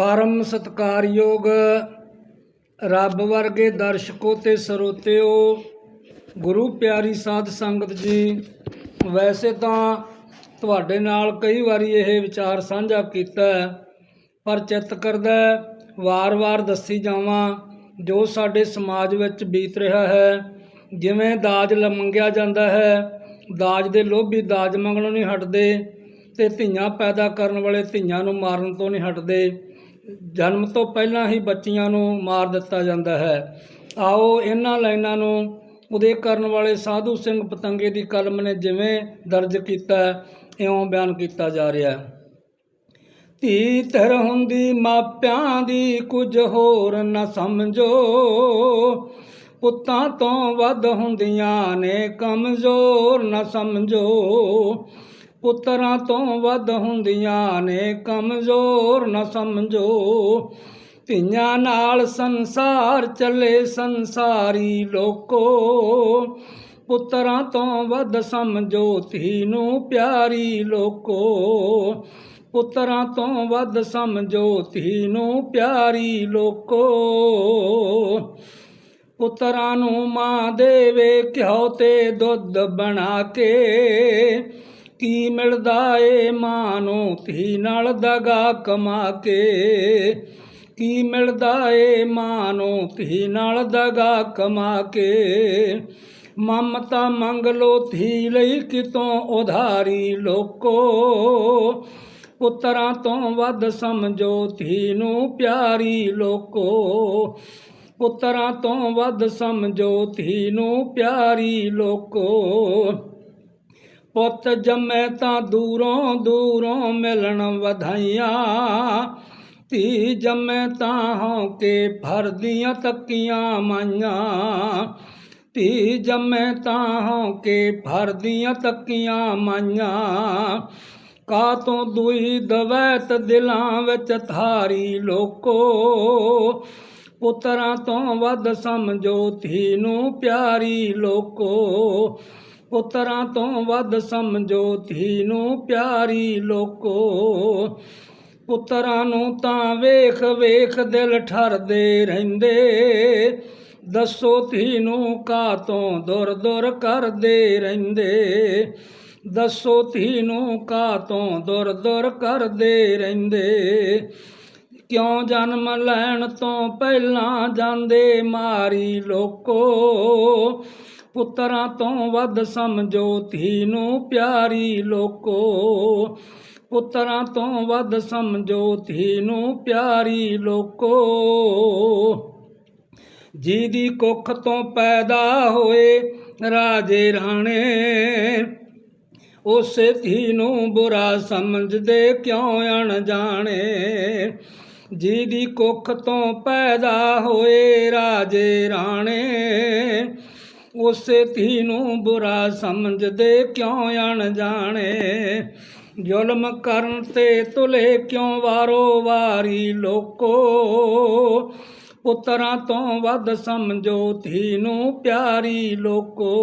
ਪਰਮ ਸਤਕਾਰਯੋਗ ਰੱਬ ਵਰਗੇ ਦਰਸ਼ਕੋ ਤੇ ਸਰੋਤਿਓ, ਗੁਰੂ ਪਿਆਰੀ ਸਾਧ ਸੰਗਤ ਜੀ, ਵੈਸੇ ਤਾਂ ਤੁਹਾਡੇ ਨਾਲ ਕਈ ਵਾਰੀ ਇਹ ਵਿਚਾਰ ਸਾਂਝਾ ਕੀਤਾ ਪਰ ਚਿੱਤ ਕਰਦਾ ਵਾਰ-ਵਾਰ ਦੱਸੀ ਜਾਵਾਂ, ਜੋ ਸਾਡੇ ਸਮਾਜ ਵਿੱਚ ਬੀਤ ਰਿਹਾ ਹੈ, ਜਿਵੇਂ ਦਾਜ ਮੰਗਿਆ ਜਾਂਦਾ ਹੈ, ਦਾਜ ਦੇ ਲੋਭੀ ਦਾਜ ਮੰਗਣੋਂ ਨਹੀਂ ਹਟਦੇ ਤੇ ਧੀਆਂ ਪੈਦਾ ਕਰਨ ਵਾਲੇ ਧੀਆਂ ਨੂੰ ਮਾਰਨ ਤੋਂ ਨਹੀਂ ਹਟਦੇ। ਜਨਮ ਤੋਂ ਪਹਿਲਾਂ ਹੀ ਬੱਚੀਆਂ ਨੂੰ ਮਾਰ ਦਿੱਤਾ ਜਾਂਦਾ ਹੈ। ਆਓ ਇਹਨਾਂ ਲਾਈਨਾਂ ਨੂੰ ਉਦੇ ਕਰਨ ਵਾਲੇ ਸਾਧੂ ਸਿੰਘ ਪਤੰਗੇ ਦੀ ਕਲਮ ਨੇ ਜਿਵੇਂ ਦਰਜ ਕੀਤਾ, ਇਉਂ ਬਿਆਨ ਕੀਤਾ ਜਾ ਰਿਹਾ ਹੈ। ਧੀ ਧਰ ਹੁੰਦੀ ਮਾਪਿਆਂ ਦੀ ਕੁਝ ਹੋਰ ਨਾ ਸਮਝੋ, ਪੁੱਤਾਂ ਤੋਂ ਵੱਧ ਹੁੰਦੀਆਂ ਨੇ ਕਮਜ਼ੋਰ ਨਾ ਸਮਝੋ। ਪੁੱਤਰਾਂ ਤੋਂ ਵੱਧ ਹੁੰਦੀਆਂ ਨੇ, ਕਮਜ਼ੋਰ ਨਾ ਸਮਝੋ। ਧੀਆਂ ਨਾਲ ਸੰਸਾਰ ਚੱਲੇ ਸੰਸਾਰੀ ਲੋਕੋ। ਪੁੱਤਰਾਂ ਤੋਂ ਵੱਧ ਸਮਝੋ, ਧੀ ਨੂੰ ਪਿਆਰੀ ਲੋਕੋ। ਪੁੱਤਰਾਂ ਤੋਂ ਵੱਧ ਸਮਝੋ, ਧੀ ਨੂੰ ਪਿਆਰੀ ਲੋਕੋ। ਪੁੱਤਰਾਂ ਨੂੰ ਮਾਂ ਦੇਵੇ, ਘਿਓ ਤੇ ਦੁੱਧ ਬਣਾ ਕੇ। ਕੀ ਮਿਲਦਾ ਏ ਮਾਂ ਨੂੰ ਧੀ ਨਾਲ ਦਗਾ ਕਮਾ ਕੇ। ਕੀ ਮਿਲਦਾ ਏ ਮਾਂ ਨੂੰ ਧੀ ਨਾਲ ਦਗਾ ਕਮਾ ਕੇ। ਮਮਤਾ ਮੰਗ ਲੋ ਧੀ ਲਈ ਕਿਤੋਂ ਉਧਾਰੀ ਲੋਕੋ। ਪੁੱਤਰਾਂ ਤੋਂ ਵੱਧ ਸਮਝੋ ਧੀ ਨੂੰ ਪਿਆਰੀ ਲੋਕੋ। ਪੁੱਤਰਾਂ ਤੋਂ ਵੱਧ ਸਮਝੋ ਧੀ ਨੂੰ ਪਿਆਰੀ ਲੋਕੋ। ਪੁੱਤ ਜੰਮੇ ਤਾਂ ਦੂਰੋਂ ਦੂਰੋਂ ਮਿਲਣ ਵਧਾਈਆਂ। ਧੀ ਜੰਮੇ ਤਾਂ ਹੋਂ ਕੇ ਫਰਦੀਆਂ ਤੱਕੀਆਂ ਮਾਈਆਂ। ਧੀ ਜੰਮੇ ਤਾਂ ਹੋਂ ਕੇ ਫਰਦੀਆਂ ਤੱਕੀਆਂ ਮਾਈਆਂ। ਕਾ ਤੋਂ ਦੁਈ ਦਵੈਤ ਦਿਲਾਂ ਵਿੱਚ ਥਾਰੀ ਲੋਕੋ। ਪੁੱਤਰਾਂ ਤੋਂ ਵੱਧ ਸਮਝੋ ਧੀ ਨੂੰ ਪਿਆਰੀ ਲੋਕੋ। ਪੁੱਤਰਾਂ ਤੋਂ ਵੱਧ ਸਮਝੋ ਧੀ ਨੂੰ ਪਿਆਰੀ ਲੋਕੋ। ਪੁੱਤਰਾਂ ਨੂੰ ਤਾਂ ਵੇਖ ਵੇਖ ਦਿਲ ਠਰਦੇ ਰਹਿੰਦੇ। ਦੱਸੋ ਧੀ ਨੂੰ ਕਾ ਤੋਂ ਦੁਰ ਦੁਰ ਕਰਦੇ ਰਹਿੰਦੇ? ਦੱਸੋ ਧੀ ਨੂੰ ਕਾ ਤੋਂ ਦੁਰ ਦੁਰ ਕਰਦੇ ਰਹਿੰਦੇ? ਕਿਉਂ ਜਨਮ ਲੈਣ ਤੋਂ ਪਹਿਲਾਂ ਜਾਂਦੇ ਮਾਰੀ ਲੋਕੋ? ਪੁੱਤਰਾਂ ਤੋਂ ਵੱਧ ਸਮਝੋ, ਧੀ ਨੂੰ ਪਿਆਰੀ ਲੋਕੋ। ਪੁੱਤਰਾਂ ਤੋਂ ਵੱਧ ਸਮਝੋ, ਧੀ ਨੂੰ ਪਿਆਰੀ ਲੋਕੋ। ਜੀ ਦੀ ਕੁੱਖ ਤੋਂ ਪੈਦਾ ਹੋਏ ਰਾਜੇ ਰਾਣੇ, ਉਸੇ ਧੀ ਨੂੰ ਬੁਰਾ ਸਮਝਦੇ ਕਿਉਂ ਅਣਜਾਣੇ? ਜੀ ਦੀ ਕੁੱਖ ਤੋਂ ਪੈਦਾ ਹੋਏ ਰਾਜੇ ਰਾਣੇ ਉਸੇ ਧੀ ਨੂੰ ਬੁਰਾ ਸਮਝਦੇ ਕਿਉਂ ਅਣਜਾਣੇ? ਜ਼ੁਲਮ ਕਰਨ ਤੇ ਤੁਲੇ ਕਿਉਂ ਵਾਰੋ ਵਾਰੀ ਲੋਕੋ? ਪੁੱਤਰਾਂ ਤੋਂ ਵੱਧ ਸਮਝੋ ਧੀ ਨੂੰ ਪਿਆਰੀ ਲੋਕੋ।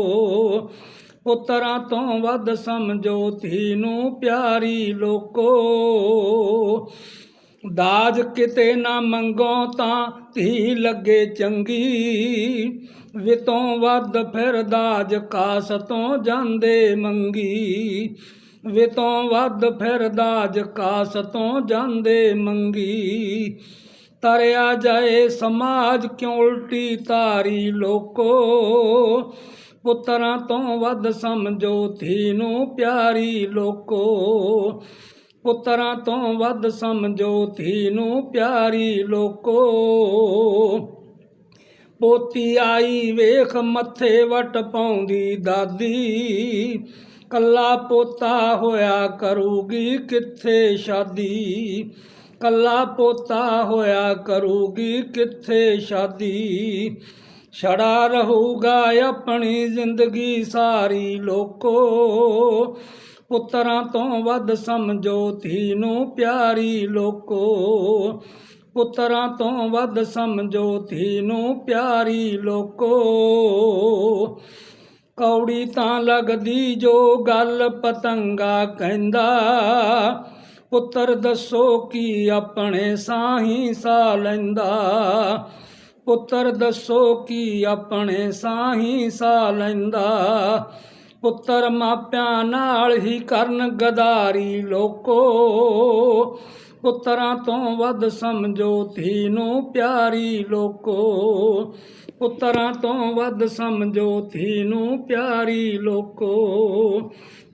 ਪੁੱਤਰਾਂ ਤੋਂ ਵੱਧ ਸਮਝੋ ਧੀ ਨੂੰ ਪਿਆਰੀ ਲੋਕੋ। ਦਾਜ ਕਿਤੇ ਨਾ ਮੰਗੋ ਤਾਂ ਧੀ ਲੱਗੇ ਚੰਗੀ। ਵਿਤੋਂ ਵੱਧ ਫਿਰ ਦਾਜ ਕਾਸ ਤੋਂ ਜਾਂਦੇ ਮੰਗੀ। ਵਿਤੋਂ ਵੱਧ ਫਿਰ ਦਾਜ ਕਾਸ ਤੋਂ ਜਾਂਦੇ ਮੰਗੀ। ਤਰਿਆ ਜਾਏ ਸਮਾਜ ਕਿਉਂ ਉਲਟੀ ਤਾਰੀ ਲੋਕੋ? ਪੁੱਤਰਾਂ ਤੋਂ ਵੱਧ ਸਮਝੋ ਧੀ ਨੂੰ ਪਿਆਰੀ ਲੋਕੋ। ਪੁੱਤਰਾਂ ਤੋਂ ਵੱਧ ਸਮਝੋ ਧੀ ਨੂੰ ਪਿਆਰੀ ਲੋਕੋ। ਪੋਤੀ ਆਈ ਵੇਖ ਮੱਥੇ ਵਟ ਪਾਉਂਦੀ ਦਾਦੀ। ਕੱਲਾ ਪੋਤਾ ਹੋਇਆ ਕਰੂਗੀ ਕਿੱਥੇ ਸ਼ਾਦੀ? ਕੱਲਾ ਪੋਤਾ ਹੋਇਆ ਕਰੂਗੀ ਕਿੱਥੇ ਸ਼ਾਦੀ? ਛੜਾ ਰਹੂਗਾ ਆਪਣੀ ਜ਼ਿੰਦਗੀ ਸਾਰੀ ਲੋਕੋ। ਪੁੱਤਰਾਂ ਤੋਂ ਵੱਧ ਸਮਝੋ ਧੀ ਨੂੰ ਪਿਆਰੀ ਲੋਕੋ। ਪੁੱਤਰਾਂ ਤੋਂ ਵੱਧ ਸਮਝੋ ਧੀ ਨੂੰ ਪਿਆਰੀ ਲੋਕੋ। ਕੌੜੀ ਤਾਂ ਲੱਗਦੀ ਜੋ ਗੱਲ ਪਤੰਗਾ ਕਹਿੰਦਾ। ਪੁੱਤਰ ਦੱਸੋ ਕੀ ਆਪਣੇ ਸਾਹੀ ਸਾ ਲੈਂਦਾ। ਪੁੱਤਰ ਦੱਸੋ ਕੀ ਆਪਣੇ ਸਾਹੀ ਸਾ ਲੈਂਦਾ। ਪੁੱਤਰ ਮਾਪਿਆਂ ਨਾਲ ਹੀ ਕਰਨ ਗਦਾਰੀ ਲੋਕੋ। ਪੁੱਤਰਾਂ ਤੋਂ ਵੱਧ ਸਮਝੋ ਧੀ ਨੂੰ ਪਿਆਰੀ ਲੋਕੋ। ਪੁੱਤਰਾਂ ਤੋਂ ਵੱਧ ਸਮਝੋ ਧੀ ਨੂੰ ਪਿਆਰੀ ਲੋਕੋ।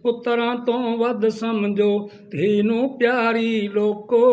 ਪੁੱਤਰਾਂ ਤੋਂ ਵੱਧ ਸਮਝੋ ਧੀ ਨੂੰ ਪਿਆਰੀ ਲੋਕੋ।